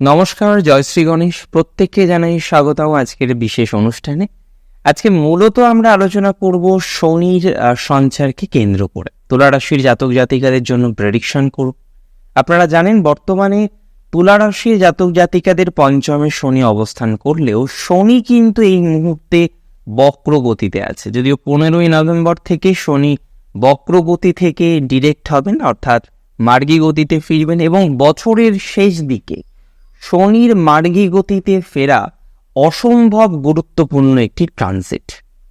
নমস্কার জয়শ্রী গণেশ। প্রত্যেককে জানাই স্বাগতম আজকের বিশেষ অনুষ্ঠানে। আজকে মূলত আমরা আলোচনা করব শনির সঞ্চারকে কেন্দ্র করে। তুলা রাশির জাতক জাতিকাদের জন্য প্রেডিকশন করব। আপনারা জানেন, বর্তমানে তুলা রাশির জাতক জাতিকাদের পঞ্চমে শনি অবস্থান করলেও শনি কিন্তু এই মুহূর্তে বক্রগতিতে আছে। যদিও পনেরোই নভেম্বর থেকে শনি বক্রগতি থেকে ডিরেক্ট হবেন, অর্থাৎ মার্গী গতিতে ফিরবেন এবং বছরের শেষ দিকে শনির মার্গী গতিতে ফেরা অসম্ভব গুরুত্বপূর্ণ একটি ট্রানজিট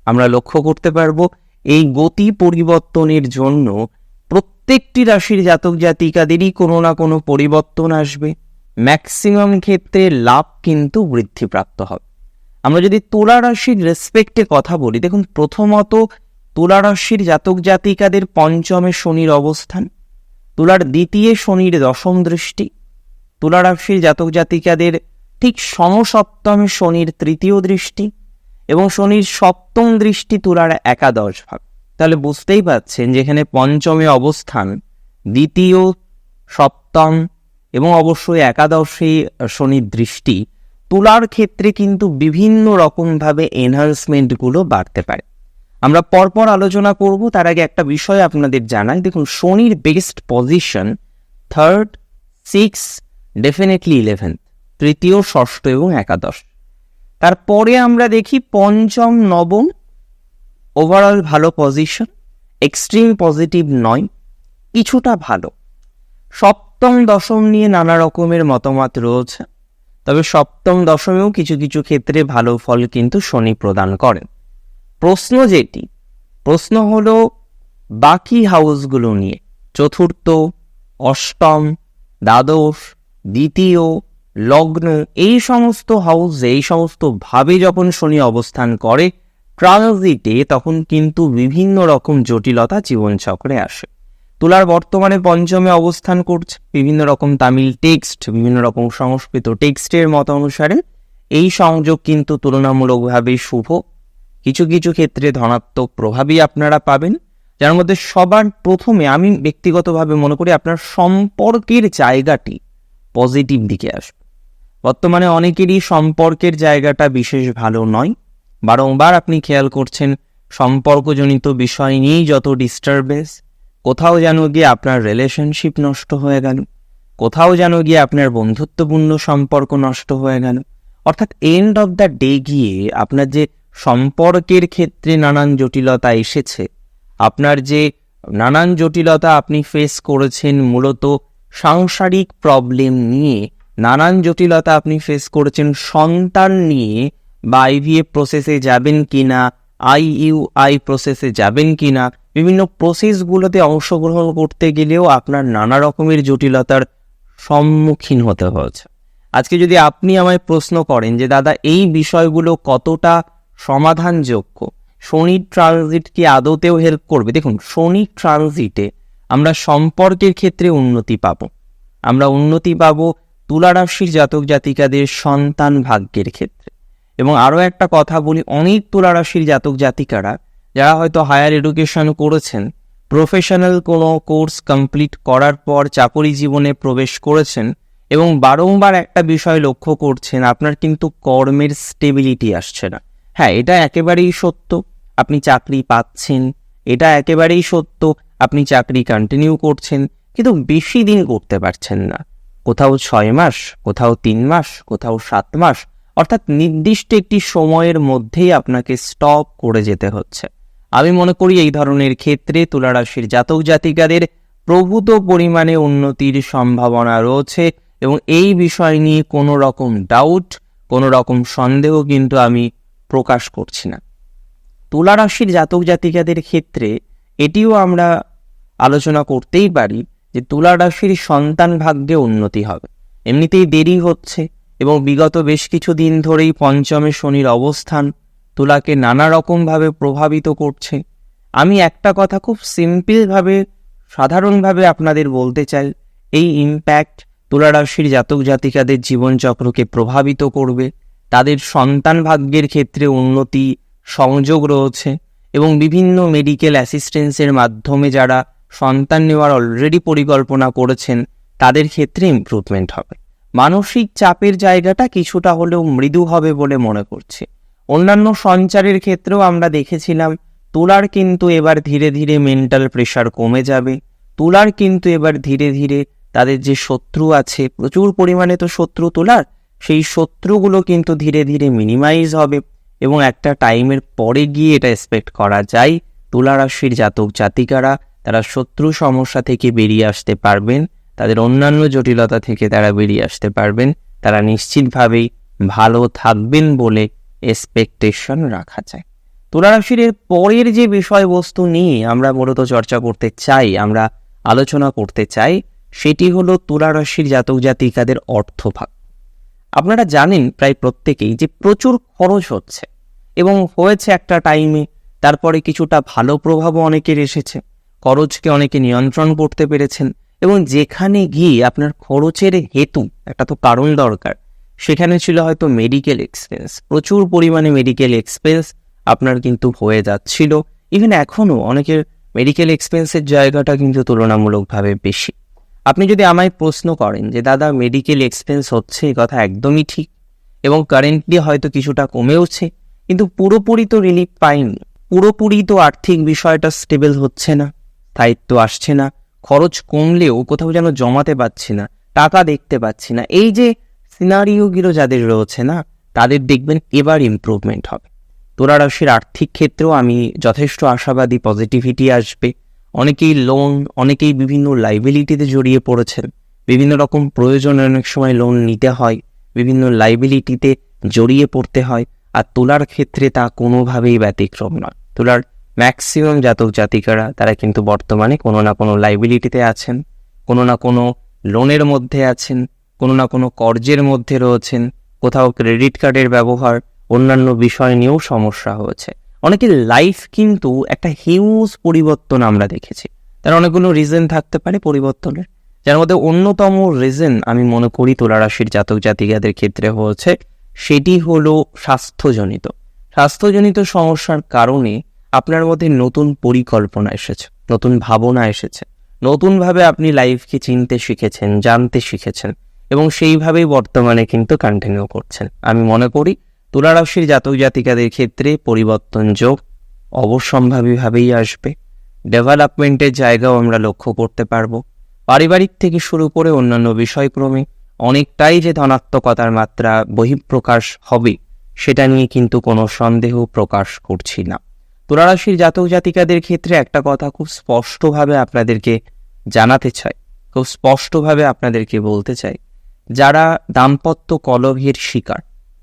আমরা লক্ষ্য করতে পারব, এই গতি পরিবর্তনের জন্য প্রত্যেকটি রাশির জাতক জাতিকাদেরই কোনো না কোনো পরিবর্তন আসবে। ম্যাক্সিমাম ক্ষেত্রে লাভ কিন্তু বৃদ্ধিপ্রাপ্ত হবে। আমরা যদি তুলা রাশির রেসপেক্টে কথা বলি, দেখুন, প্রথমত তুলা রাশির জাতক জাতিকাদের পঞ্চমে শনির অবস্থান, তুলার দ্বিতীয় শনির দশম দৃষ্টি তুলা রাশির জাতক জাতিকাদের ঠিক সমসপ্তমে শনির তৃতীয় দৃষ্টি এবং শনির সপ্তম দৃষ্টি তুলার একাদশ ভাগ। তাহলে বুঝতেই পাচ্ছেন যেখানে পঞ্চমে অবস্থান, দ্বিতীয়, সপ্তম এবং অবশ্যই একাদশে শনির দৃষ্টি তুলার ক্ষেত্রে কিন্তু বিভিন্ন রকমভাবে এনহান্সমেন্টগুলো বাড়তে পারে। আমরা পরপর আলোচনা করব, তার আগে একটা বিষয় আপনাদের জানাই। দেখুন, শনির best position third six definitely eleventh তৃতীয়, ষষ্ঠ এবং একাদশ। তারপরে আমরা দেখি পঞ্চম, নবম ওভারঅল ভালো পজিশন এক্সট্রিম পজিটিভ নয়, কিছুটা ভালো। সপ্তম, দশম নিয়ে নানা রকমের মতামত রয়েছে, তবে সপ্তম, দশমেও কিছু কিছু ক্ষেত্রে ভালো ফল কিন্তু শনি প্রদান করেন। প্রশ্ন যেটি, প্রশ্ন হলো, বাকি হাউসগুলো নিয়ে, চতুর্থ, অষ্টম, দ্বাদশ দ্বিতীয়, লগ্ন, এই সমস্ত হাউসে এই সমস্ত ভাবে যখন শনি অবস্থান করে ট্রানজিটে তখন কিন্তু বিভিন্ন রকম জটিলতা জীবনচক্রে আসে। তুলার বর্তমানে পঞ্চমে অবস্থান করছে, বিভিন্ন রকম তামিল টেক্সট বিভিন্ন রকম সংস্কৃত টেক্সটের মত অনুসারে, এই সংযোগ কিন্তু তুলনামূলকভাবে শুভ। কিছু কিছু ক্ষেত্রে ধনাত্মক প্রভাবই আপনারা পাবেন, যার মধ্যে সবার প্রথমে আমি ব্যক্তিগতভাবে মনে করি আপনার সম্পর্কের জায়গাটি পজিটিভ দিকে আসবে বর্তমানে অনেকেরই সম্পর্কের জায়গাটা বিশেষ ভালো নয়। বারংবার আপনি খেয়াল করছেন, সম্পর্কজনিত বিষয় নিয়েই যত ডিস্টারবেন্স কোথাও যেন গিয়ে আপনার রিলেশনশিপ নষ্ট হয়ে গেল, কোথাও যেন গিয়ে আপনার বন্ধুত্বপূর্ণ সম্পর্ক নষ্ট হয়ে গেল। অর্থাৎ এন্ড অফ দ্য ডে গিয়ে আপনার যে সম্পর্কের ক্ষেত্রে নানান জটিলতা এসেছে, আপনার যে নানান জটিলতা আপনি ফেস করেছেন, মূলত সাংসারিক প্রবলেম নিয়ে নানান জটিলতা আপনি ফেস করেছেন, সন্তান নিয়ে বা আইভিএফ প্রসেসে যাবেন কিনা আইইউআই প্রসেসে যাবেন কিনা, বিভিন্ন প্রসেসগুলোতে অংশগ্রহণ করতে গেলেও আপনার নানা রকমের জটিলতার সম্মুখীন হতে হয়েছে। আজকে যদি আপনি আমায় প্রশ্ন করেন যে, দাদা, এই বিষয়গুলো কতটা সমাধানযোগ্য? শনি ট্রানজিট কি আদতেও হেল্প করবে? দেখুন, শনি ট্রানজিটে আমরা সম্পর্কের ক্ষেত্রে উন্নতি পাব। আমরা উন্নতি পাব তুলা রাশির জাতক জাতিকাদের সন্তান ভাগ্যের ক্ষেত্রে। এবং আরও একটা কথা বলি, অনেক তুলা রাশির জাতক জাতিকারা, যারা হয়তো হায়ার এডুকেশন করেছেন, প্রফেশনাল কোনো কোর্স কমপ্লিট করার পর চাকরি জীবনে প্রবেশ করেছেন এবং বারংবার একটা বিষয় লক্ষ্য করছেন, আপনার কিন্তু কর্মের স্টেবিলিটি আসছে না। হ্যাঁ এটা একেবারেই সত্য। আপনি চাকরি পাচ্ছেন, এটা একেবারেই সত্য। আপনি চাকরি কন্টিনিউ করছেন, কিন্তু বেশি দিন করতে পারছেন না। কোথাও ছয় মাস, কোথাও তিন মাস, কোথাও সাত মাস, অর্থাৎ নির্দিষ্ট একটি সময়ের মধ্যেই আপনাকে স্টপ করে যেতে হচ্ছে। আমি মনে করি এই ধরনের ক্ষেত্রে তুলা রাশির জাতক জাতিকাদের প্রভূত পরিমাণে উন্নতির সম্ভাবনা রয়েছে এবং এই বিষয় নিয়ে কোনো রকম ডাউট কোনো রকম সন্দেহ কিন্তু আমি প্রকাশ করছি না। তুলা রাশির জাতক জাতিকাদের ক্ষেত্রে এটিও আমরা আলোচনা করতেই পারি যে তুলা রাশির সন্তান ভাগ্যে উন্নতি হবে। এমনিতেই দেরি হচ্ছে এবং বিগত বেশ কিছু দিন ধরেই পঞ্চমে শনির অবস্থান তুলাকে নানা রকমভাবে প্রভাবিত করছে। আমি একটা কথা খুব সিম্পলভাবে, সাধারণভাবে আপনাদের বলতে চাই, এই ইম্প্যাক্ট তুলা রাশির জাতক জাতিকাদের জীবনচক্রকে প্রভাবিত করবে। তাদের সন্তান ভাগ্যের ক্ষেত্রে উন্নতি, সংযোগ রয়েছে এবং বিভিন্ন মেডিকেল অ্যাসিস্ট্যান্সের মাধ্যমে যারা সন্তান নেওয়ার অলরেডি পরিকল্পনা করেছেন, তাদের ক্ষেত্রে ইম্প্রুভমেন্ট হবে। মানসিক চাপের জায়গাটা কিছুটা হলেও মৃদু হবে বলে মনে করছি। অন্যান্য সঞ্চারের ক্ষেত্রেও আমরা দেখেছিলাম, তুলার কিন্তু এবার ধীরে ধীরে মেন্টাল প্রেশার কমে যাবে। তুলার কিন্তু এবার ধীরে ধীরে তাদের যে শত্রু আছে, প্রচুর পরিমাণে তো শত্রু তুলার, সেই শত্রুগুলো কিন্তু ধীরে ধীরে মিনিমাইজ হবে এবং একটা টাইমের পরে গিয়ে এটা এক্সপেক্ট করা যায়। তুলা রাশির জাতক জাতিকারা তারা শত্রু সমস্যা থেকে বেরিয়ে আসতে পারবেন, তাদের অন্যান্য জটিলতা থেকে তারা বেরিয়ে আসতে পারবেন, তারা নিশ্চিতভাবেই ভালো থাকবেন বলে এক্সপেকটেশন রাখা যায়। তুলা রাশির এর পরের যে বিষয়বস্তু নিয়ে আমরা মূলত চর্চা করতে চাই, আমরা আলোচনা করতে চাই, সেটি হলো তুলা রাশির জাতক জাতিকাদের অর্থভাগ। আপনারা জানেন প্রায় প্রত্যেকেই যে প্রচুর খরচ হচ্ছে এবং হয়েছে একটা টাইমে তারপরে কিছুটা ভালো প্রভাবও অনেকের এসেছে। খরচকে অনেকে নিয়ন্ত্রণ করতে পেরেছেন এবং যেখানে গিয়ে আপনার খরচের হেতু, একটা তো কারণ দরকার, সেখানে ছিল হয়তো মেডিকেল এক্সপেন্স প্রচুর পরিমাণে মেডিকেল এক্সপেন্স আপনার কিন্তু হয়ে যাচ্ছিল। ইভেন এখনও অনেকের মেডিকেল এক্সপেন্সের জায়গাটা কিন্তু তুলনামূলকভাবে বেশি। আপনি যদি আমায় প্রশ্ন করেন যে, দাদা মেডিকেল এক্সপেন্স হচ্ছে, এ কথা একদমই ঠিক এবং কারেন্টলি হয়তো কিছুটা কমেওছে, কিন্তু পুরোপুরি তো রিলিফ পাইনি, পুরোপুরি তো আর্থিক বিষয়টা স্টেবল হচ্ছে না। স্থায়িত্ব আসছে না। খরচ কমলেও কোথাও যেন জমাতে পারছি না, টাকা দেখতে পাচ্ছি না। এই যে সিনারিওগুলো যাদের রয়েছে না, তাদের দেখবেন এবার ইমপ্রুভমেন্ট হবে। তোরা রাশির আর্থিক ক্ষেত্রেও আমি যথেষ্ট আশাবাদী পজিটিভিটি আসবে। অনেকেই লোন অনেকেই বিভিন্ন লাইবিলিটিতে জড়িয়ে পড়েছেন। বিভিন্ন রকম প্রয়োজনে অনেক সময় লোন নিতে হয়, বিভিন্ন লাইবিলিটিতে জড়িয়ে পড়তে হয়। আর তোলার ক্ষেত্রে তা কোনোভাবেই ব্যতিক্রম নয়। তোলার ম্যাক্সিমাম জাতক জাতিকারা, তারা কিন্তু বর্তমানে কোনো না কোনো লাইবিলিটিতে আছেন, কোনো না কোনো লোনের মধ্যে আছেন, কোনো না কোনো কর্জের মধ্যে রয়েছেন, কোথাও ক্রেডিট কার্ডের ব্যবহার, অন্যান্য বিষয় নিয়েও সমস্যা হয়েছে। অনেকের লাইফ কিন্তু একটা হিউজ পরিবর্তন আমরা দেখেছি। তার অনেকগুলো রিজন থাকতে পারে পরিবর্তনের। যার মধ্যে অন্যতম রিজন আমি মনে করি তুলা রাশির জাতক জাতিকাদের ক্ষেত্রে হয়েছে, সেটি হলো স্বাস্থ্যজনিত। স্বাস্থ্যজনিত সমস্যার কারণে আপনার মধ্যে নতুন পরিকল্পনা এসেছে, নতুন ভাবনা এসেছে। নতুনভাবে আপনি লাইফকে চিনতে শিখেছেন, জানতে শিখেছেন এবং সেইভাবেই বর্তমানে কিন্তু কন্টিনিউ করছেন। আমি মনে করি তুলা রাশির জাতক জাতিকাদের ক্ষেত্রে পরিবর্তন যোগ অবশ্যম্ভাবীভাবেই আসবে। ডেভেলপমেন্টের জায়গাও আমরা লক্ষ্য করতে পারব। পারিবারিক থেকে শুরু করে অন্যান্য বিষয়ক্রমে অনেকটাই যে ধনাত্মকতার মাত্রা বহিঃপ্রকাশ হবে, সেটা নিয়ে কিন্তু কোনো সন্দেহ প্রকাশ করছি না। তুলারাশির জাতক জাতিকাদের ক্ষেত্রে একটা কথা খুব স্পষ্টভাবে আপনাদেরকে জানাতে চাই, খুব স্পষ্টভাবে আপনাদেরকে বলতে চাই। যারা দাম্পত্য কলহের শিকার,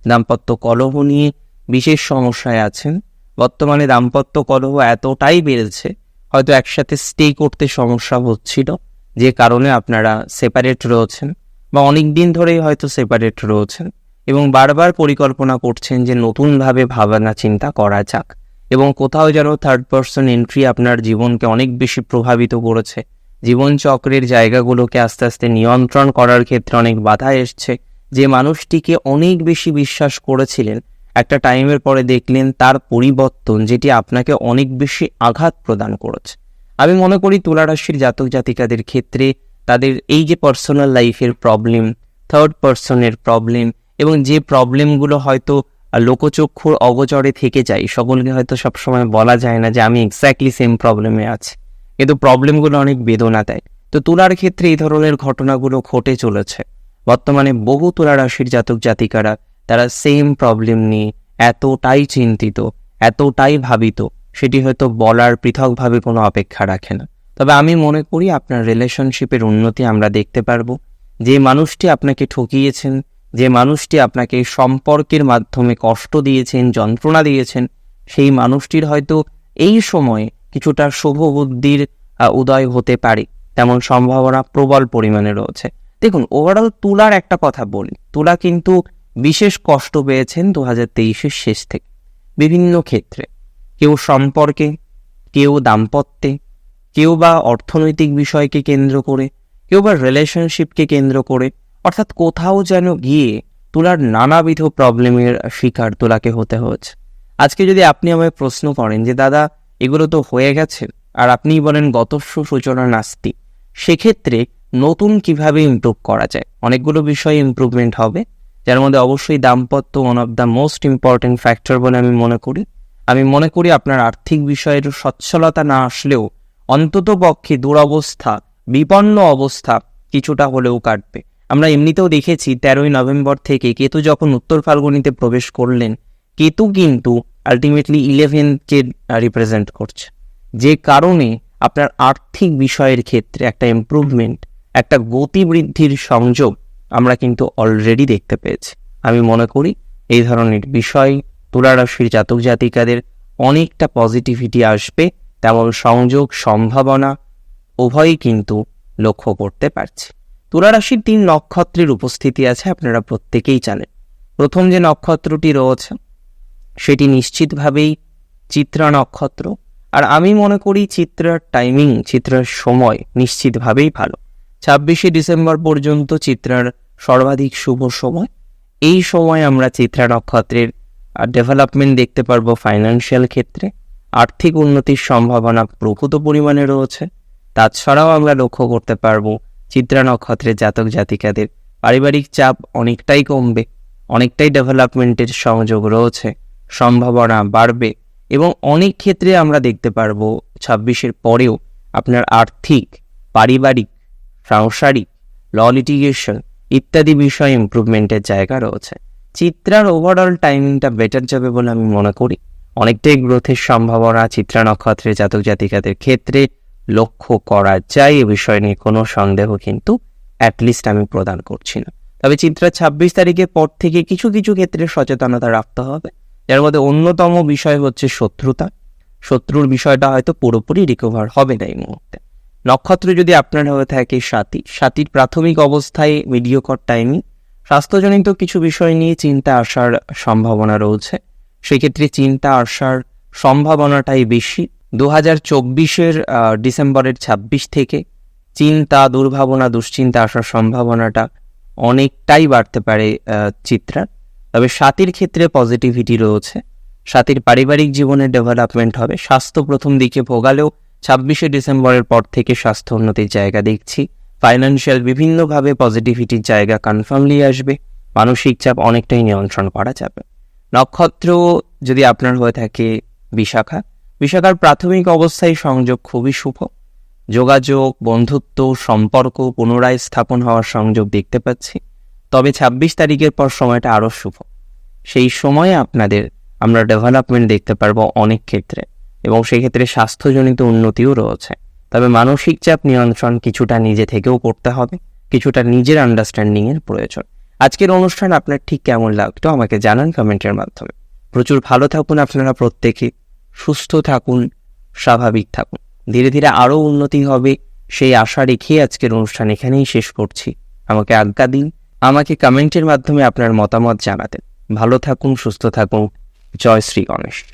দাম্পত্য কলহ নিয়ে বিশেষ সমস্যায় আছেন, বর্তমানে দাম্পত্য কলহ এতটাই বেড়েছে, হয়তো একসাথে স্টে করতে সমস্যা হচ্ছিল, যে কারণে আপনারা সেপারেট রয়েছেন বা অনেক দিন ধরেই হয়তো সেপারেট রয়েছেন এবং বারবার পরিকল্পনা করছেন যে নতুনভাবে ভাবনা চিন্তা করা যাক। এবং কোথাও যেন থার্ড পার্সন এন্ট্রি আপনার জীবনকে অনেক বেশি প্রভাবিত করেছে। জীবনচক্রের জায়গাগুলোকে আস্তে আস্তে নিয়ন্ত্রণ করার ক্ষেত্রে অনেক বাধা এসছে। যে মানুষটিকে অনেক বেশি বিশ্বাস করেছিলেন, একটা টাইমের পরে দেখলেন তার পরিবর্তন যেটি আপনাকে অনেক বেশি আঘাত প্রদান করেছে। আমি মনে করি তুলা রাশির জাতক জাতিকাদের ক্ষেত্রে তাদের এই যে পার্সোনাল লাইফের প্রবলেম থার্ড পার্সনের প্রবলেম এবং যে প্রবলেমগুলো হয়তো লোকচক্ষুর অগচরে থেকে যাই সকলকে হয়তো সবসময় বলা যায় না যে আমি এক্স্যাক্টলি সেম প্রবলেমে আছি। কিন্তু প্রবলেমগুলো অনেক বেদনা দেয়। তো তুলার ক্ষেত্রে এই ধরনের ঘটনাগুলো ঘটে চলেছে। বর্তমানে বহু তুলা রাশির জাতক জাতিকারা তারা সেম প্রবলেম নিয়ে এতটাই চিন্তিত, এতটাই ভাবিত, সেটি হয়তো বলার পৃথকভাবে কোনো অপেক্ষা রাখে না। তবে আমি মনে করি আপনার রিলেশনশিপের উন্নতি আমরা দেখতে পারব। যে মানুষটি আপনাকে ঠকিয়েছেন যে মানুষটি আপনাকে সম্পর্কের মাধ্যমে কষ্ট দিয়েছেন, যন্ত্রণা দিয়েছেন, সেই মানুষটির হয়তো এই সময়ে কিছুটা শুভ বুদ্ধির উদয় হতে পারে। তেমন সম্ভাবনা প্রবল পরিমাণে রয়েছে। দেখুন ওভারঅল তুলার একটা কথা বলি। তুলা কিন্তু বিশেষ কষ্ট পেয়েছেন দু হাজার তেইশের শেষ থেকে। বিভিন্ন ক্ষেত্রে। কেউ সম্পর্কে, কেউ দাম্পত্যে, কেউ বা অর্থনৈতিক বিষয়কে কেন্দ্র করে, কেউ বা রিলেশনশিপকে কেন্দ্র করে। অর্থাৎ কোথাও যেন গিয়ে তুলার নানাবিধ প্রবলেমের শিকার তোলাকে হতে হচ্ছে। আজকে যদি আপনি আমায় প্রশ্ন করেন যে, দাদা, এগুলো তো হয়ে গেছে আর আপনিই বলেন গতস্ব সূচনা নাস্তি, সেক্ষেত্রে নতুন কীভাবে ইমপ্রুভ করা যায়? অনেকগুলো বিষয়ে ইমপ্রুভমেন্ট হবে, যার মধ্যে অবশ্যই দাম্পত্য one of the most important factor বলে আমি মনে করি। আমি মনে করি আপনার আর্থিক বিষয়ের সচ্ছলতা না আসলেও অন্তত পক্ষে দুরবস্থা, বিপন্ন অবস্থা কিছুটা হলেও কাটবে। আমরা এমনিতেও দেখেছি তেরোই নভেম্বর থেকে কেতু যখন উত্তর ফাল্গুনিতে প্রবেশ করলেন, কেতু কিন্তু আলটিমেটলি ইলেভেনকে রিপ্রেজেন্ট করছে। যে কারণে আপনার আর্থিক বিষয়ের ক্ষেত্রে একটা ইমপ্রুভমেন্ট একটা গতি বৃদ্ধির সংযোগ আমরা কিন্তু অলরেডি দেখতে পেয়েছি। আমি মনে করি এই ধরনের বিষয় তুলারাশির জাতক জাতিকাদের অনেকটা পজিটিভিটি আসবে, তেমন সংযোগ, সম্ভাবনা উভয়ই কিন্তু লক্ষ্য করতে পারছি। তুলারাশির তিন নক্ষত্রের উপস্থিতি আছে, আপনারা প্রত্যেকেই জানেন। প্রথম যে নক্ষত্রটি রয়েছে, সেটি নিশ্চিতভাবেই চিত্রা নক্ষত্র। আর আমি মনে করি চিত্রার টাইমিং চিত্রার সময় নিশ্চিতভাবেই ভালো। ছাব্বিশে ডিসেম্বর পর্যন্ত চিত্রার সর্বাধিক শুভ সময়। এই সময় আমরা চিত্রা নক্ষত্রের ডেভেলপমেন্ট দেখতে পারব ফাইন্যান্সিয়াল ক্ষেত্রে। আর্থিক উন্নতির সম্ভাবনা প্রভূত পরিমাণে রয়েছে। তাছাড়াও আমরা লক্ষ্য করতে পারব চিত্রা নক্ষত্রের জাতক জাতিকাদের পারিবারিক চাপ অনেকটাই কমবে, অনেকটাই ডেভেলপমেন্টের সংযোগ রয়েছে, সম্ভাবনা বাড়বে এবং অনেক ক্ষেত্রে আমরা দেখতে পারব ছাব্বিশের পরেও আপনার আর্থিক, পারিবারিক, সাংসারিক, ল লিটিগেশন ইত্যাদি বিষয়ে ইমপ্রুভমেন্টের জায়গা রয়েছে। চিত্রার ওভারঅল টাইমিংটা বেটার যাবে বলে আমি মনে করি। অনেকটাই গ্রোথের সম্ভাবনা চিত্রা নক্ষত্রের জাতক জাতিকাদের ক্ষেত্রে লক্ষ্য করা যায় এ বিষয় নিয়ে কোনো সন্দেহ কিন্তু অ্যাটলিস্ট আমি প্রদান করছি না। তবে চিত্রা ছাব্বিশ তারিখের পর থেকে কিছু কিছু ক্ষেত্রে সচেতনতা রাখতে হবে। যার মধ্যে অন্যতম বিষয় হচ্ছে শত্রুতা। শত্রুর বিষয়টা হয়তো পুরোপুরি রিকভার হবে না এই মুহূর্তে। নক্ষত্র যদি আপনার হয়ে থাকে সাথী। সাথীর প্রাথমিক অবস্থায় মিডিয়কর টাইমিং স্বাস্থ্যজনিত কিছু বিষয় নিয়ে চিন্তা আসার সম্ভাবনা রয়েছে। সেক্ষেত্রে চিন্তা আসার সম্ভাবনাটাই বেশি। দু হাজার চব্বিশের ডিসেম্বরের ছাব্বিশ থেকে চিন্তা দুর্ভাবনা দুশ্চিন্তা আসার সম্ভাবনাটা অনেকটাই বাড়তে পারে আহ, চিত্রার তবে সাথীর ক্ষেত্রে পজিটিভিটি রয়েছে। সাথীর পারিবারিক জীবনের ডেভেলপমেন্ট হবে। স্বাস্থ্য প্রথম দিকে ভোগালেও ছাব্বিশে ডিসেম্বরের পর থেকে স্বাস্থ্য উন্নতির জায়গা দেখছি। ফাইন্যান্সিয়াল বিভিন্নভাবে পজিটিভিটির জায়গা কনফার্মলি আসবে। মানসিক চাপ অনেকটাই নিয়ন্ত্রণ করা যাবে। নক্ষত্র যদি আপনার হয়ে থাকে বিশাখা বিশাখার প্রাথমিক অবস্থায় সংযোগ খুবই শুভ। যোগাযোগ, বন্ধুত্ব, সম্পর্ক পুনরায় স্থাপন হওয়ার সংযোগ দেখতে পাচ্ছি। তবে ছাব্বিশ তারিখের পর সময়টা আরও শুভ। সেই সময়ে আপনাদের আমরা ডেভেলপমেন্ট দেখতে পারব অনেক ক্ষেত্রে এবং সেক্ষেত্রে স্বাস্থ্যজনিত উন্নতিও রয়েছে। তবে মানসিক চাপ নিয়ন্ত্রণ কিছুটা নিজে থেকেও করতে হবে, কিছুটা নিজের আন্ডারস্ট্যান্ডিংয়ের প্রয়োজন। আজকের অনুষ্ঠান আপনার ঠিক কেমন লাগতো আমাকে জানান কমেন্টের মাধ্যমে। প্রচুর ভালো থাকুন আপনারা প্রত্যেকে। সুস্থ থাকুন, স্বাভাবিক থাকুন। ধীরে ধীরে আরও উন্নতি হবে, সেই আশা রেখে আজকের অনুষ্ঠান এখানেই শেষ করছি। আমাকে আজ্ঞা দিন, আমাকে কমেন্টের মাধ্যমে আপনার মতামত জানাতেন। ভালো থাকুন, সুস্থ থাকুন। জয় শ্রী গণেশ।